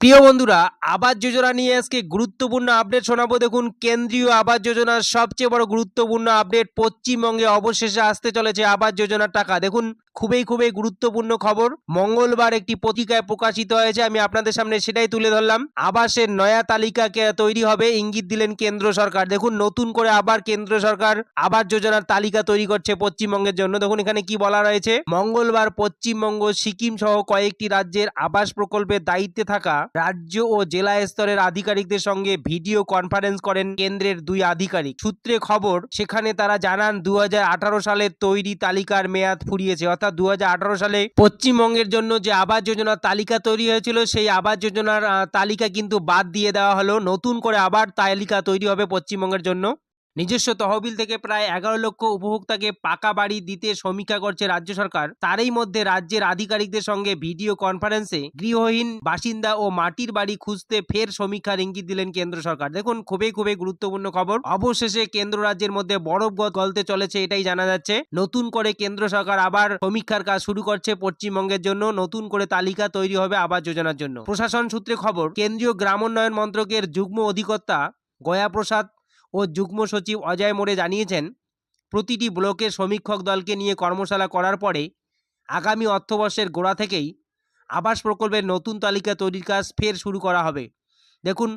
প্রিয় বন্ধুরা, আবাস যোজনা নিয়ে আজকে গুরুত্বপূর্ণ আপডেট শোনাবো। দেখুন, কেন্দ্রীয় আবাস যোজনার সবচেয়ে বড় গুরুত্বপূর্ণ আপডেট পশ্চিমবঙ্গে অবশেষে আসতে চলেছে আবাস যোজনার টাকা। দেখুন খুবই খুবই গুরুত্বপূর্ণ খবর। মঙ্গলবার একটি পত্রিকায় প্রকাশিত হয়েছে, আমি আপনাদের সামনে সেটাই তুলে ধরলাম। আবাসের নয়া তালিকা তৈরি হবে, ইঙ্গিত দিলেন কেন্দ্র সরকার। দেখুন, নতুন করে আবার কেন্দ্র সরকার আবাস যোজনার তালিকা তৈরি করছে পশ্চিমবঙ্গের জন্য। দেখুন, এখানে কি বলা রয়েছে? মঙ্গলবার পশ্চিমবঙ্গ, সিকিম সহ কয়েকটি রাজ্যের আবাস প্রকল্পের দায়িত্বে থাকা রাজ্য ও জেলা স্তরের আধিকারিকদের সঙ্গে ভিডিও কনফারেন্স করেন কেন্দ্রের দুই আধিকারিক। সূত্রে খবর, সেখানে তারা জানান দু হাজার আঠারো সালের তৈরি তালিকার মেয়াদ ফুরিয়েছে। অর্থাৎ দু হাজার আঠারো সালে পশ্চিমবঙ্গের জন্য যে আবাস যোজনার তালিকা তৈরি হয়েছিল, সেই আবাস যোজনার তালিকা কিন্তু বাদ দিয়ে দেওয়া হলো। নতুন করে আবার তালিকা তৈরি হবে পশ্চিমবঙ্গের জন্য। নিজস্ব তহবিল থেকে প্রায় এগারো লক্ষ উপভোক্তাকে পাকা বাড়ি দিতে সমীক্ষা করছে রাজ্য সরকার। তারই মধ্যে রাজ্যের আধিকারিকদের সঙ্গে ভিডিও কনফারেন্সে গৃহহীন বাসিন্দা ও মাটির বাড়ি খুঁজতে ফের সমীক্ষার ইঙ্গিত দিলেন কেন্দ্র সরকার। দেখুন, খুবই খুবই গুরুত্বপূর্ণ খবর। অবশেষে কেন্দ্র রাজ্যের মধ্যে বরফ গলতে চলেছে এটাই জানা যাচ্ছে। নতুন করে কেন্দ্র সরকার আবার সমীক্ষার কাজ শুরু করছে পশ্চিমবঙ্গের জন্য। নতুন করে তালিকা তৈরি হবে আবাস যোজনার জন্য। প্রশাসন সূত্রে খবর, কেন্দ্রীয় গ্রামোন্নয়ন মন্ত্রকের যুগ্ম অধিকর্তা গয়া প্রসাদ ও যুগ্ম সচিব অজয় মোড়ে জানিয়েছেন, প্রতিটি ব্লকের সমীক্ষক দলকে নিয়ে কর্মশালা করার পরে আগামী অর্থবর্ষের গোড়া থেকেই আবাস প্রকল্পের নতুন তালিকা তৈরির কাজ ফের শুরু করা হবে। দেখুন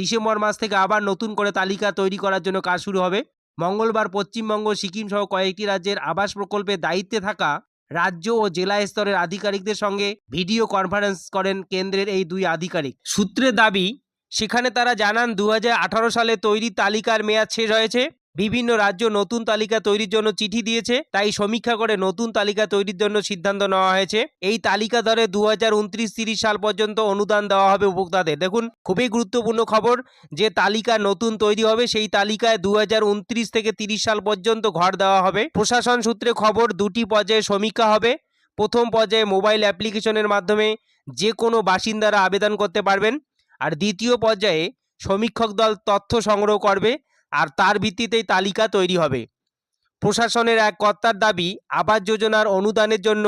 ডিসেম্বর মাস থেকে আবার নতুন করে তালিকা তৈরি করার জন্য কাজ শুরু হবে। মঙ্গলবার পশ্চিমবঙ্গ সিকিম সহ কয়েকটি রাজ্যের আবাস প্রকল্পের দায়িত্বে থাকা রাজ্য ও জেলা স্তরের আধিকারিকদের সঙ্গে ভিডিও কনফারেন্স করেন কেন্দ্রের এই দুই আধিকারিক। সূত্রের দাবি সেখানে তারা জানান দু হাজার আঠারো সালে তৈরি তালিকার মেয়াদ শেষ হয়েছে। বিভিন্ন রাজ্য নতুন তালিকা তৈরির জন্য চিঠি দিয়েছে। তাই সমীক্ষা করে নতুন তালিকা তৈরির জন্য সিদ্ধান্ত নেওয়া হয়েছে। এই তালিকা ধরে দু হাজার সাল পর্যন্ত অনুদান দেওয়া হবে উপভোক্তাদের। দেখুন, খুবই গুরুত্বপূর্ণ খবর যে তালিকা নতুন তৈরি হবে, সেই তালিকায় দু হাজার উনত্রিশ থেকে তিরিশ সাল পর্যন্ত ঘর দেওয়া হবে। প্রশাসন সূত্রে খবর, দুটি পর্যায়ে সমীক্ষা হবে। প্রথম পর্যায়ে মোবাইল অ্যাপ্লিকেশনের মাধ্যমে যে কোনো বাসিন্দারা আবেদন করতে পারবেন। আর দ্বিতীয় পর্যায়ে সমীক্ষক দল তথ্য সংগ্রহ করবে আর তার ভিত্তিতেই তালিকা তৈরি হবে। প্রশাসনের এক কর্তার দাবি, আবাস যোজনার অনুদানের জন্য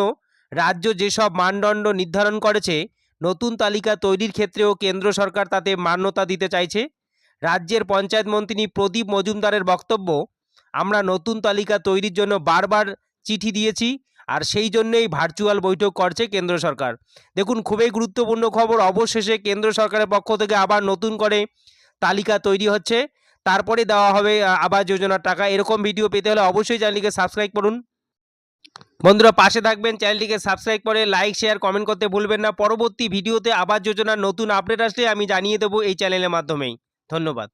রাজ্য যেসব মানদণ্ড নির্ধারণ করেছে, নতুন তালিকা তৈরির ক্ষেত্রেও কেন্দ্র সরকার তাতে মান্যতা দিতে চাইছে। রাজ্যের পঞ্চায়েত মন্ত্রী প্রদীপ মজুমদারের বক্তব্য, আমরা নতুন তালিকা তৈরির জন্য বারবার চিঠি দিয়েছি আর সেই জন্যই ভার্চুয়াল বৈঠক করছে কেন্দ্র সরকার। দেখুন, খুবই গুরুত্বপূর্ণ খবর। অবশেষে কেন্দ্র সরকারের পক্ষ থেকে আবার নতুন করে তালিকা তৈরি হচ্ছে। তারপরে দেওয়া হবে আবাস যোজনার টাকা। এরকম ভিডিও পেতে হলে অবশ্যই চ্যানেলটিকে সাবস্ক্রাইব করুন। বন্ধুরা, পাশে থাকবেন। চ্যানেলটিকে সাবস্ক্রাইব করে লাইক শেয়ার কমেন্ট করতে ভুলবেন না। পরবর্তী ভিডিওতে আবাস যোজনার নতুন আপডেট আসলে আমি জানিয়ে দেবো এই চ্যানেলের মাধ্যমেই। ধন্যবাদ।